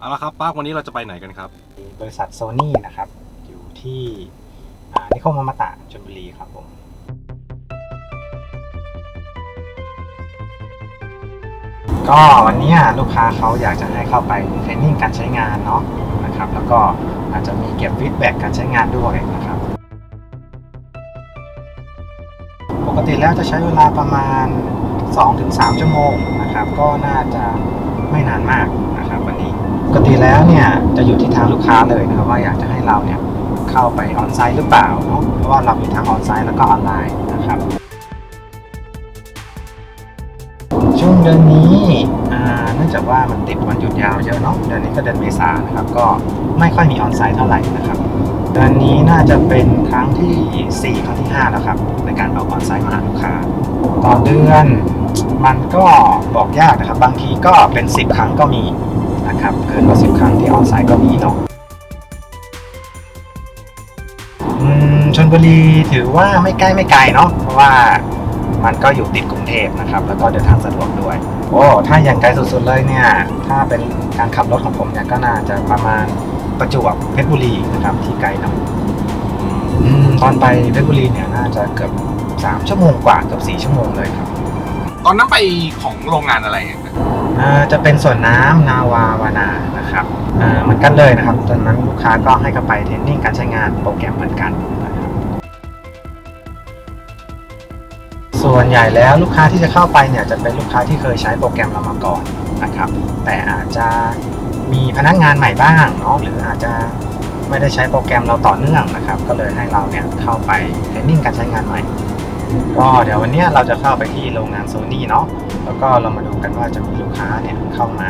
เอาละครับป้าร์ควันนี้เราจะไปไหนกันครับ บริษัทโซนี่นะครับ อยู่ที่อ่านิคมอมตะชลบุรีครับผม ก็วันนี้ลูกค้าเขาอยากจะให้เข้าไปเทรนนิ่งการใช้งานเนาะนะครับ แล้วก็อาจจะมีเก็บฟีดแบ็กการใช้งานด้วยนะครับ ปกติแล้วจะใช้เวลาประมาณ 2-3 ชั่วโมงนะครับ ก็น่าจะไม่นานมาก กติแล้วเนี่ยจะอยู่ที่ทางลูกค้าเลยนะครับว่าอยากจะให้เราเนี่ยเข้าไปออนไซต์หรือเปล่าเนาะเพราะว่าเรามีทั้งออนไซต์แล้วก็ออนไลน์นะครับ ช่วงเดือนนี้เนื่องจากว่ามันติดวันหยุดยาวเยอะเนาะเดือนนี้ก็เดือนเมษานะครับก็ไม่ค่อยมีออนไซต์เท่าไหร่นะครับเดือนนี้น่าจะเป็นครั้งที่ 4 ครั้งที่ 5 แล้วครับในการออกออนไซต์มาหาลูกค้าต่อเดือนมันก็บอกยากนะครับ บางทีก็เป็น 10 ครั้งก็มี นะครับ เกินกว่า10ครั้งที่ออนไซต์ก็มีเนาะอืมชนบุรีถือว่าไม่ใกล้ไม่ไกลเนาะเพราะว่ามันก็อยู่ติดกรุงเทพนะครับ แล้วก็เดินทางสะดวกด้วย โอ้ถ้าอย่างไกลสุดๆเลยเนี่ย ถ้าเป็นการขับรถของผมเนี่ยก็น่าจะประมาณประจวบเพชรบุรีนะครับ ที่ไกลหน่อยอืมตอนไปเพชรบุรีเนี่ยน่าจะเกือบ3ชั่วโมงกว่าเกือบ4ชั่วโมงเลยครับ ตอนนั้นไปของโรงงานอะไรอะอ่า จะเป็นส่วนน้ำนาวาวานานะครับเหมือนกันเลยนะครับตอนนั้นลูกค้าก็ให้เข้าไปเทรนนิ่งการใช้งานโปรแกรมเหมือนกันนะครับส่วนใหญ่แล้วลูกค้าที่จะเข้าไปเนี่ยจะเป็นลูกค้าที่เคยใช้โปรแกรมเรามาก่อนนะครับ แต่อาจจะมีพนักงานใหม่บ้างเนาะหรืออาจจะไม่ได้ใช้โปรแกรมเราต่อเนื่องนะครับ ก็เลยให้เราเนี่ยเข้าไปเทรนนิ่งการใช้งานใหม่ ก็เดี๋ยววันนี้เราจะเข้าไปที่โรงงานโซนี่เนาะแล้วก็เรามาดูกันว่าจะมีลูกค้าเนี่ยเข้ามา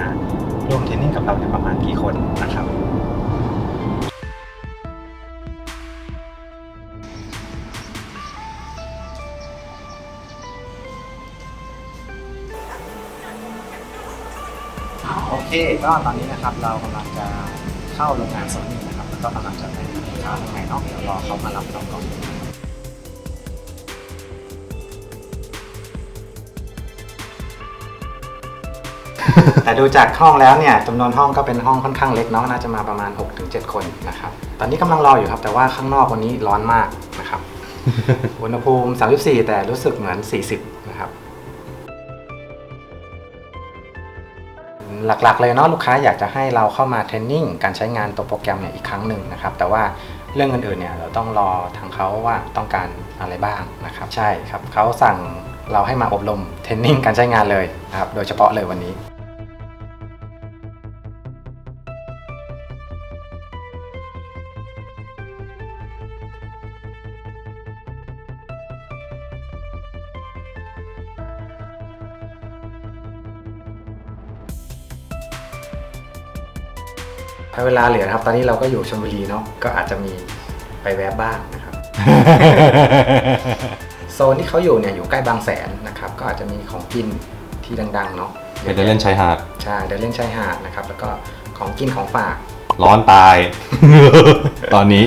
ร่วมเทรนนิ่งกับเราเนี่ยประมาณกี่คนนะครับโอเคก็ตอนนี้นะครับเรากำลังจะเข้าโรงงานโซนี่นะครับแล้วก็กำลังจะไปหาลูกค้าข้างในเนาะเดี๋ยวรอเขามารับเราก่อน แต่ดูจากห้องแล้วเนี่ยจำนวนห้องก็เป็นห้องค่อนข้างเล็กเนาะน่าจะมาประมาณ 6-7 คนนะครับ ตอนนี้กำลังรออยู่ครับ แต่ว่าข้างนอกวันนี้ร้อนมากนะครับ อุณหภูมิ 34 แต่รู้สึกเหมือน 40 นะครับ หลักๆเลยเนาะลูกค้าอยากจะให้เราเข้ามาเทรนนิ่งการใช้งานตัวโปรแกรมเนี่ยอีกครั้งหนึ่งนะครับ แต่ว่าเรื่องอื่นๆเนี่ยเราต้องรอทางเขาว่าต้องการอะไรบ้างนะครับ ใช่ครับเขาสั่งเราให้มาอบรมเทรนนิ่งการใช้งานเลยนะครับ โดยเฉพาะเลยวันนี้ ถ้าเวลาเหลือนะครับ ตอนนี้เราก็อยู่ชลบุรีเนาะก็อาจจะมีไปแวบบ้างนะครับ โซนที่เขาอยู่เนี่ยอยู่ใกล้บางแสนนะครับ ก็อาจจะมีของกินที่ดังๆเนาะไปเดินเล่นชายหาดใช่เดินเล่นชายหาดนะครับ แล้วก็ของกินของฝาก ร้อนตาย ตอนนี้